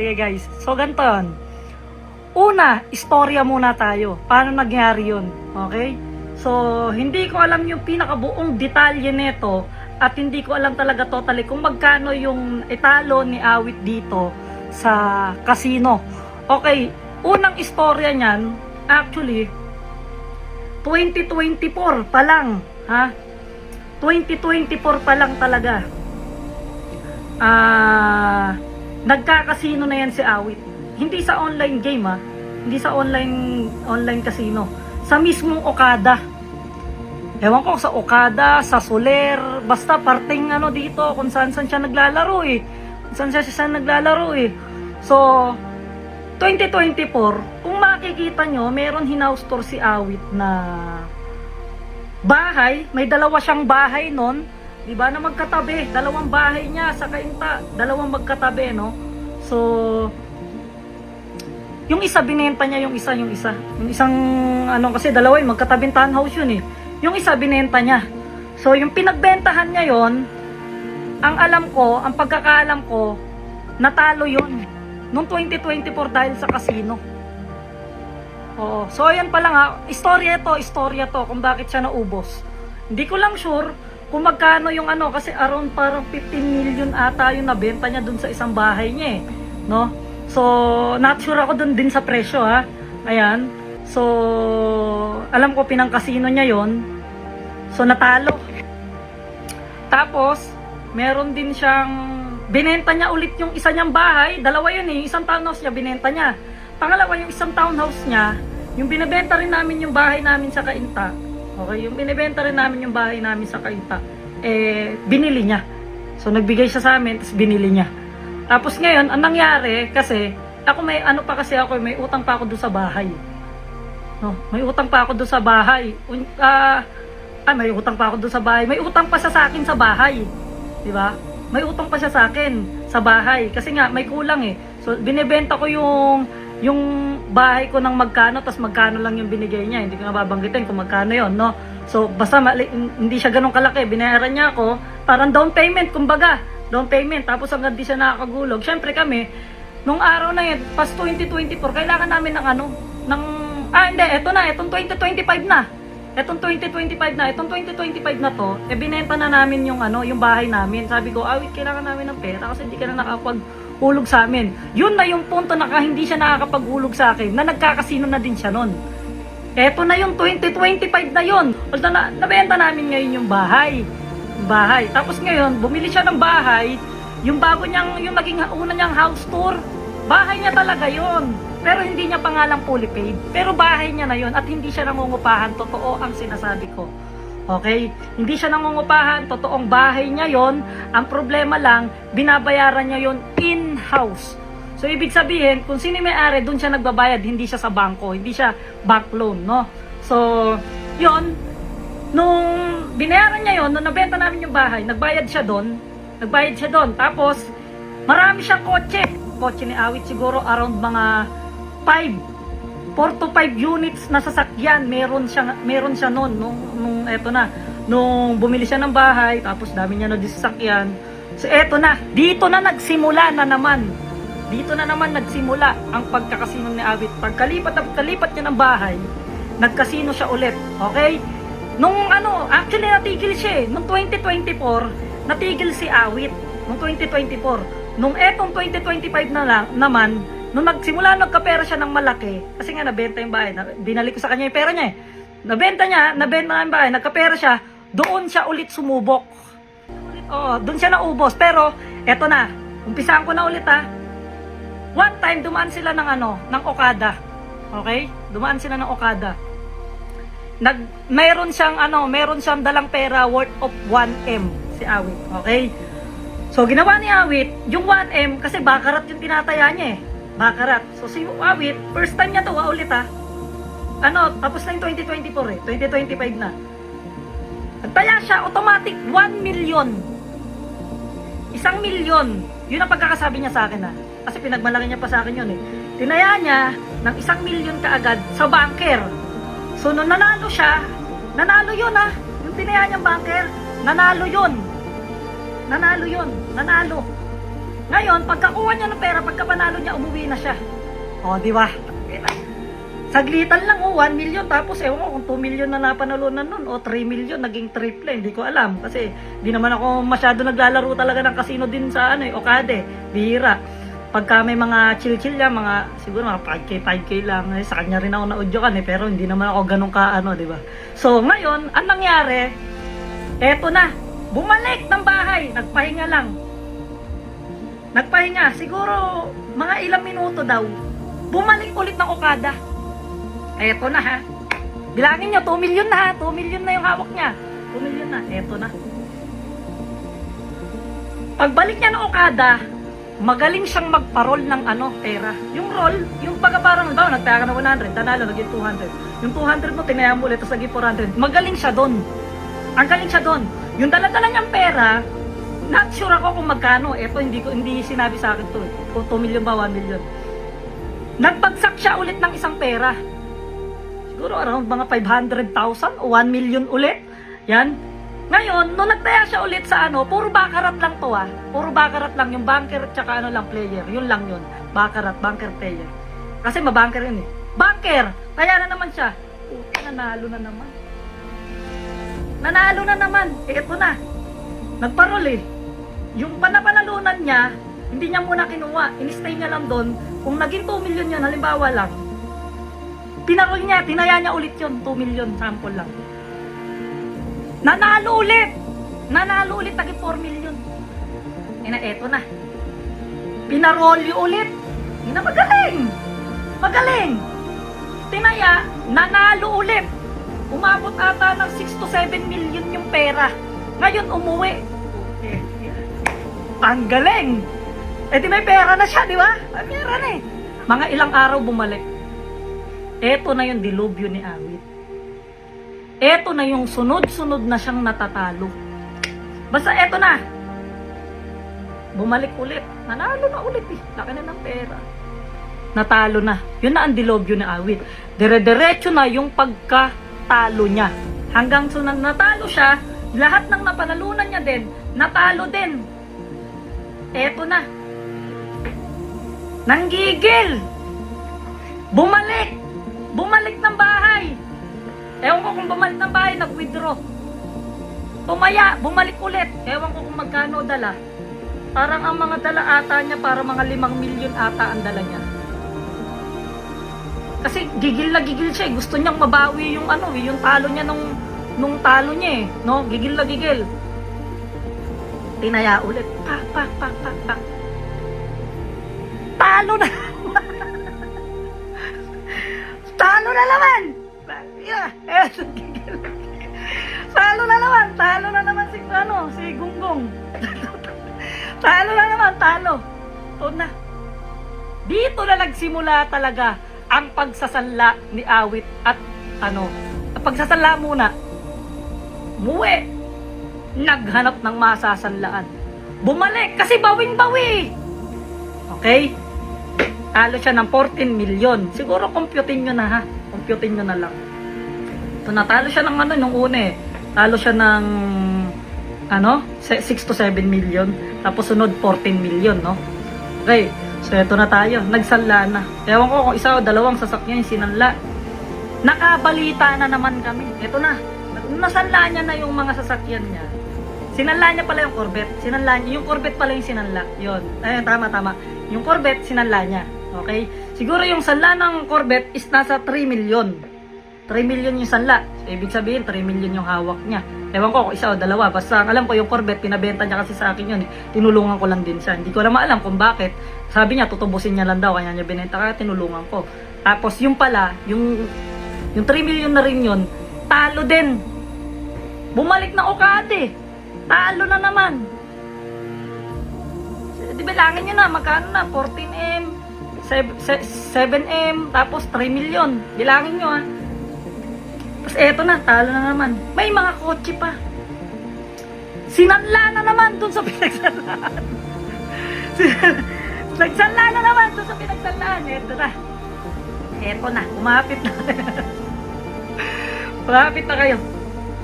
Sige guys. So ganito yun. Una, istorya muna tayo. Paano nangyari yun? Okay? So, hindi ko alam yung pinakabuong detalye nito at hindi ko alam talaga totally kung magkano yung italo ni Awit dito sa casino. Okay, unang istorya niyan, actually, 2024 pa lang, ha? 2024 pa lang talaga. Ah, nagkakasino na yan si Awit. Hindi sa online game ha. Hindi sa online online casino. Sa mismong Okada. Ewan ko sa Okada, sa Soler, basta parting ano dito kung saan saan siya naglalaro eh. Kung saan siya, siya naglalaro eh. So, 2024, kung makikita nyo, meron hinaus tour si Awit na bahay, may dalawa siyang bahay nun, 'di ba? Na magkatabi, dalawang bahay niya sa Kainta, dalawang magkatabi, no? So yung isa binenta niya yung isa, yung isa. Yung isang ano kasi dalawa yung magkatabing townhouse yun eh. Yung isa binenta niya. So yung pinagbentahan niya yon, ang alam ko, ang pagkakaalam ko, natalo yon nung 2024 dahil sa casino. Oo. So, ayan pa lang ha. Istorya to, istorya to kung bakit siya naubos. Hindi ko lang sure kung magkano yung ano kasi around parang 15 million ata yung nabenta niya dun sa isang bahay niya eh. No? So, not sure ako dun din sa presyo ha. Ayan. So, alam ko pinang casino niya yon. So, natalo. Tapos, meron din siyang binenta niya ulit yung isa niyang bahay. Dalawa yun eh. Isang townhouse niya, binenta niya. Pangalawa, yung isang townhouse niya, yung binibenta rin namin yung bahay namin sa Kainta. Okay, yung binibenta rin namin yung bahay namin sa Kainta. Eh, binili niya. So, nagbigay siya sa amin, tapos binili niya. Tapos ngayon, ang nangyari, kasi, ako may, ano pa kasi ako, may utang pa ako doon sa bahay. No, may utang pa ako doon sa bahay. Un, ah, may utang pa ako doon sa bahay. May utang pa siya sa akin sa bahay. 'Di ba? May utang pa siya sa akin sa bahay kasi nga may kulang eh. So binebenta ko yung yung bahay ko ng magkano tapos magkano lang yung binigay niya. Hindi ko na babanggitin kung magkano 'yon, no? So basta mali, hindi siya ganun kalaki. Binayaran niya ako parang down payment kumbaga. Down payment tapos hanggang di siya nakakagulog. Syempre kami nung araw na yun, pas 2024, kailangan namin ng ano, ng ah hindi, eto na, etong 2025 na. Etong 2025 na, itong 2025 na to, eh binenta na namin yung ano, yung bahay namin. Sabi ko, awit, kailangan namin ng pera kasi hindi ka na nakapaghulog sa amin. Yun na yung punto na hindi siya nakakapaghulog sa akin, na nagkakasino na din siya nun. Eto na yung 2025 na yun. Although na, nabenta namin ngayon yung bahay. Bahay. Tapos ngayon, bumili siya ng bahay. Yung bago niyang, yung naging una niyang house tour, bahay niya talaga yon. Pero hindi niya pangalang fully paid. Pero bahay niya na yon at hindi siya nangungupahan. Totoo ang sinasabi ko. Okay? Hindi siya nangungupahan. Totoong bahay niya yon. Ang problema lang, binabayaran niya yon in-house. So, ibig sabihin, kung sino may ari, doon siya nagbabayad, hindi siya sa bangko, hindi siya bank loan, no? So, yon nung binayaran niya yon, nung nabenta namin yung bahay, nagbayad siya doon, nagbayad siya doon, tapos, marami siyang kotse, kotse ni Awit siguro around mga 5 4 to 5 units na sasakyan meron siya meron siya noon nung nung eto na. Nung bumili siya ng bahay tapos dami niya na disasakyan so eto na dito na nagsimula na naman. Dito na naman nagsimula ang pagkakasino ni Awit pagkalipat at kalipat niya ng bahay nagkasino siya ulit okay? Nung ano actually natigil siya eh. Nung 2024 natigil si Awit. Nung 2024 nung etong 2025 na lang naman Nung nagsimula nagkapera siya ng malaki, kasi nga nabenta yung bahay, na, binalik ko sa kanya yung pera niya eh. Nabenta niya, nabenta nga yung bahay, nagkapera siya, doon siya ulit sumubok. Oo, doon siya naubos. Pero, eto na, umpisahan ko na ulit ha. One time, dumaan sila ng ano, ng Okada. Okay? Dumaan sila ng Okada. Nag, mayroon siyang ano, mayroon siyang dalang pera worth of 1M si Awit. Okay? So, ginawa ni Awit, yung 1M, kasi bakarat yung tinataya niya eh. Bakarat. So, si Awit, first time niya to, ah, ulit ah. Ano, tapos na yung 2024 eh. 2025 na. Nagtaya siya, automatic 1 million. Isang milyon. Yun ang pagkakasabi niya sa akin ah. Kasi pinagmalaki niya pa sa akin yun eh. Tinaya niya ng isang milyon kaagad sa banker. So, nung nanalo siya, nanalo yun ah. Yung tinaya niyang banker, nanalo yun. Nanalo yun. Nanalo. Ngayon, pagkakuha niya ng pera, pagka panalo niya, umuwi na siya. O, di ba? Saglitan lang, oh, 1 million. Tapos, ewan ko kung 2 million na napanalunan nun. O, 3 million, naging triple. Hindi ko alam. Kasi, di naman ako masyado naglalaro talaga ng casino din sa, ano eh, Okade. Bihira. Pagka may mga chill-chill yan, mga, siguro mga 5K, 5K lang. Eh, sa kanya rin ako na-audio kan eh. Pero hindi naman ako ganun ka, ano, di ba? So, ngayon, ang nangyari, eto na. Bumalik ng bahay. Nagpahinga lang. Nagpahinga. Siguro, mga ilang minuto daw. Bumalik ulit ng Okada. Eto na ha. Bilangin nyo, 2 million na ha. 2 million na yung hawak niya. 2 million na. Eto na. Pagbalik niya ng Okada, magaling siyang magparol ng ano, pera. Yung roll, yung pagka parang, ba, nagtaya ka ng 100, tanalo, naging 200. Yung 200 mo, tinaya mo ulit, tapos naging 400. Magaling siya doon. Ang galing siya doon. Yung dala-dala niyang pera, not sure ako kung magkano. Eto, hindi ko hindi sinabi sa akin to. eh. Kung 2 million ba, 1 million. Nagbagsak siya ulit ng isang pera. Siguro around mga 500,000 o 1 million ulit. Yan. Ngayon, nung nagtaya siya ulit sa ano, puro bakarat lang to ah. Puro bakarat lang. Yung banker at saka ano lang player. Yun lang yun. Bakarat, banker player. Kasi mabanker yun eh. Banker! Kaya na naman siya. Puta, nanalo na naman. Nanalo na naman. Eh, ito na. Nagparol eh. Yung panapanalunan niya, hindi niya muna kinuha. Inistay niya lang doon. Kung naging 2 million yun, halimbawa lang, pinarol niya, tinaya niya ulit yun, 2 million, sample lang. Nanalo ulit! Nanalo ulit, naging 4 million. Eh na, eto na. Pinarolyo ulit. Hindi na magaling. Magaling. Tinaya, nanalo ulit. Umabot ata ng 6 to 7 million yung pera. Ngayon, umuwi. Eh, Ang galing! Eh di may pera na siya, di ba? May pera na eh. Mga ilang araw bumalik. Eto na yung dilubyo ni Awit. Eto na yung sunod-sunod na siyang natatalo. Basta eto na. Bumalik ulit. Nanalo na ulit eh. Laki na ng pera. Natalo na. Yun na ang dilobyo ni Awit. Dire-diretso na yung pagkatalo niya. Hanggang sunod natalo siya, lahat ng napanalunan niya din, natalo din. Eto na. Nanggigil. Bumalik. Bumalik ng bahay. Ewan ko kung bumalik ng bahay, nag-withdraw. Tumaya, bumalik ulit. Ewan ko kung magkano dala. Parang ang mga dala ata niya, para mga limang milyon ata ang dala niya. Kasi gigil na gigil siya eh. Gusto niyang mabawi yung ano eh, yung talo niya nung, nung talo niya eh. No? Gigil na gigil. Tinaya ulit. Pak, pak, pak, pak, pak. Talo na. talo na naman. Talo na naman. Talo na naman si, ano, si Gunggong. talo na naman. Talo. Ito na. Dito na nagsimula talaga ang pagsasanla ni Awit at ano, pagsasanla muna. Muwi. Naghanap ng masasanlaan. Bumalik kasi bawing-bawi. Okay? Talo siya ng 14 million. Siguro computein nyo na ha. Computein nyo na lang. Ito natalo siya ng ano nung una eh. Talo siya ng ano, 6 to 7 million. Tapos sunod 14 million, no? Okay. So, eto na tayo. Nagsanla na. Ewan ko kung isa o dalawang sasakyan yung sinanla. Nakabalita na naman kami. Eto na. Nasanla niya na yung mga sasakyan niya. Sinanla niya pala yung Corvette. Sinanla niya. Yung Corvette pala yung sinanla. Yun. Ayun, tama, tama. Yung Corvette, sinanla niya. Okay? Siguro yung sanla ng Corvette is nasa 3 million. 3 million yung sanla. So, ibig sabihin, 3 million yung hawak niya. Ewan ko isa o dalawa. Basta alam ko yung Corvette, pinabenta niya kasi sa akin yun. Tinulungan ko lang din siya. Hindi ko lang maalam kung bakit. Sabi niya, tutubusin niya lang daw. Kaya niya binenta kaya tinulungan ko. Tapos yung pala, yung, yung 3 million na rin yun, talo din. Bumalik na Okade. Talo na naman. Di ba langin nyo na, magkano na? 14M, 7M, tapos 3 million. Bilangin nyo ah. Tapos eto na, talo na naman. May mga kotse pa. Sinanla na naman dun sa pinagsalaan. Nagsanla na naman dun sa pinagsalaan. Eto na. Eto na, umapit na. umapit na kayo.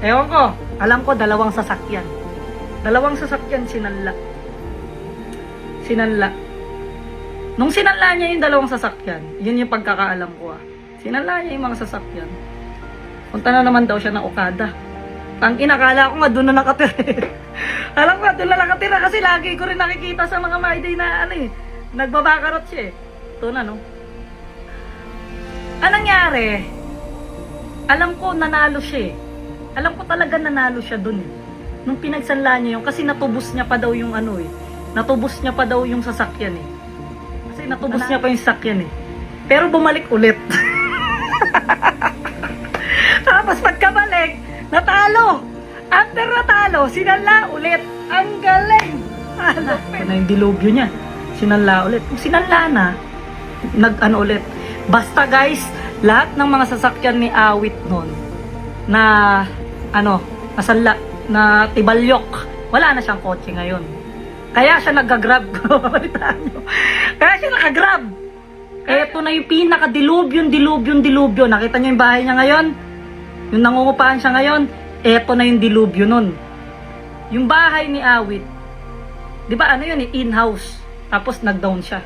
Ewan ko, alam ko dalawang sasakyan. Dalawang sasakyan sinanla. sinanla. Nung sinanla niya yung dalawang sasakyan, yun yung pagkakaalam ko ah. Sinanla niya yung mga sasakyan. Punta na naman daw siya ng Okada. Ang inakala ko nga doon na nakatira. Alam ko doon na nakatira kasi lagi ko rin nakikita sa mga my day na ano eh. Nagbabakarot siya eh. Ito na no. Anong nangyari? Alam ko nanalo siya eh. Alam ko talaga nanalo siya doon eh. Nung pinagsanla niya yun, kasi natubos niya pa daw yung ano eh. Natubos niya pa daw yung sasakyan eh. Kasi natubos niya pa yung sasakyan eh. Pero bumalik ulit. Tapos pagkabalik, natalo. After natalo, sinala ulit. Ang galing. Ano? Ito na yung dilubyo niya. Sinala ulit. Kung sinala na, nag ano ulit. Basta guys, lahat ng mga sasakyan ni Awit nun na ano, nasanla, na tibalyok, wala na siyang kotse ngayon. Kaya siya niyo. Kaya siya nakagrab. Eto na yung pinaka-dilubyon, dilubyon, dilubyo. Nakita niyo yung bahay niya ngayon? Yung nangungupahan siya ngayon, eto na yung dilubyo nun. Yung bahay ni Awit, di ba ano yun eh, in-house. Tapos nag-down siya.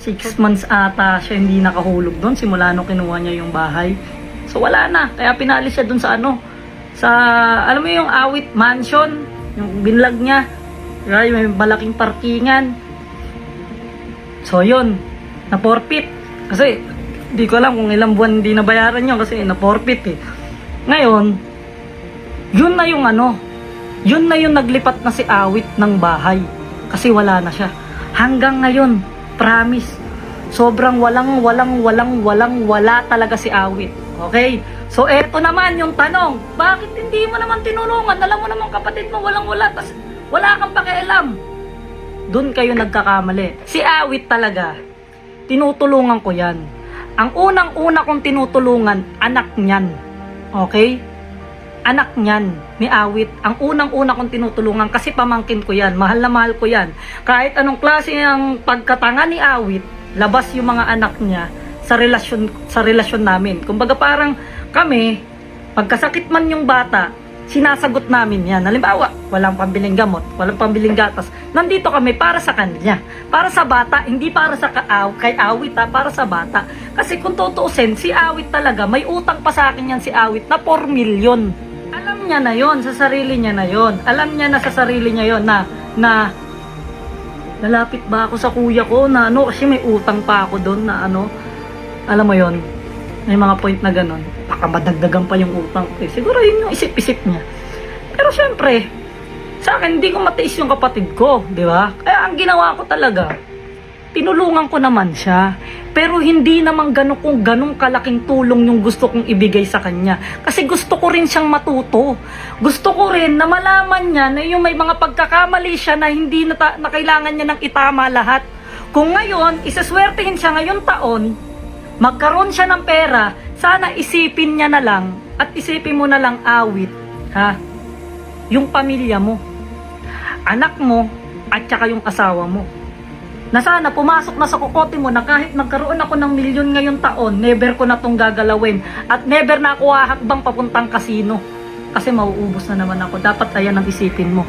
Six months ata siya hindi nakahulog doon simula nung kinuha niya yung bahay. So wala na. Kaya pinalis siya doon sa ano, sa, alam mo yung Awit Mansion, yung binlag niya. Yung may malaking parkingan. So yun, na-forfeit. Kasi, di ko alam kung ilang buwan hindi nabayaran yun kasi na-forfeit eh. Ngayon, yun na yung ano, yun na yung naglipat na si Awit ng bahay. Kasi wala na siya. Hanggang ngayon, promise, sobrang walang, walang, walang, walang, wala talaga si Awit. Okay? So, eto naman yung tanong, bakit hindi mo naman tinulungan? Alam mo naman kapatid mo, walang wala, tas wala kang pakialam. Doon kayo nagkakamali. Si Awit talaga, tinutulungan ko yan. Ang unang-una kong tinutulungan, anak niyan. Okay? Anak niyan, ni Awit. Ang unang-una kong tinutulungan kasi pamangkin ko yan. Mahal na mahal ko yan. Kahit anong klase ng pagkatanga ni Awit, labas yung mga anak niya sa relasyon sa relasyon namin. Kumbaga parang kami, pagkasakit man yung bata, sinasagot namin yan. Halimbawa, walang pambiling gamot, walang pambiling gatas. Nandito kami para sa kanya. Para sa bata, hindi para sa kaaw, kay Awit ha, para sa bata. Kasi kung tutuusin, si Awit talaga, may utang pa sa akin yan si Awit na 4 million. Alam niya na yon sa sarili niya na yon. Alam niya na sa sarili niya yon na, na, lalapit ba ako sa kuya ko na ano, kasi may utang pa ako doon na ano, alam mo yon may mga point na ganun, baka madagdagan pa yung utang ko. eh. Siguro yun yung isip-isip niya. Pero syempre, sa akin, hindi ko matiis yung kapatid ko, di ba? Kaya ang ginawa ko talaga, tinulungan ko naman siya. Pero hindi naman ganun kung ganun kalaking tulong yung gusto kong ibigay sa kanya. Kasi gusto ko rin siyang matuto. Gusto ko rin na malaman niya na yung may mga pagkakamali siya na hindi na, na kailangan niya ng itama lahat. Kung ngayon, isaswertehin siya ngayon taon, magkaroon siya ng pera, sana isipin niya na lang at isipin mo na lang awit, ha? Yung pamilya mo, anak mo, at saka yung asawa mo. Na sana pumasok na sa kokote mo na kahit magkaroon ako ng milyon ngayong taon, never ko na tong gagalawin at never na ako hahakbang papuntang kasino. Kasi mauubos na naman ako. Dapat ayan ang isipin mo.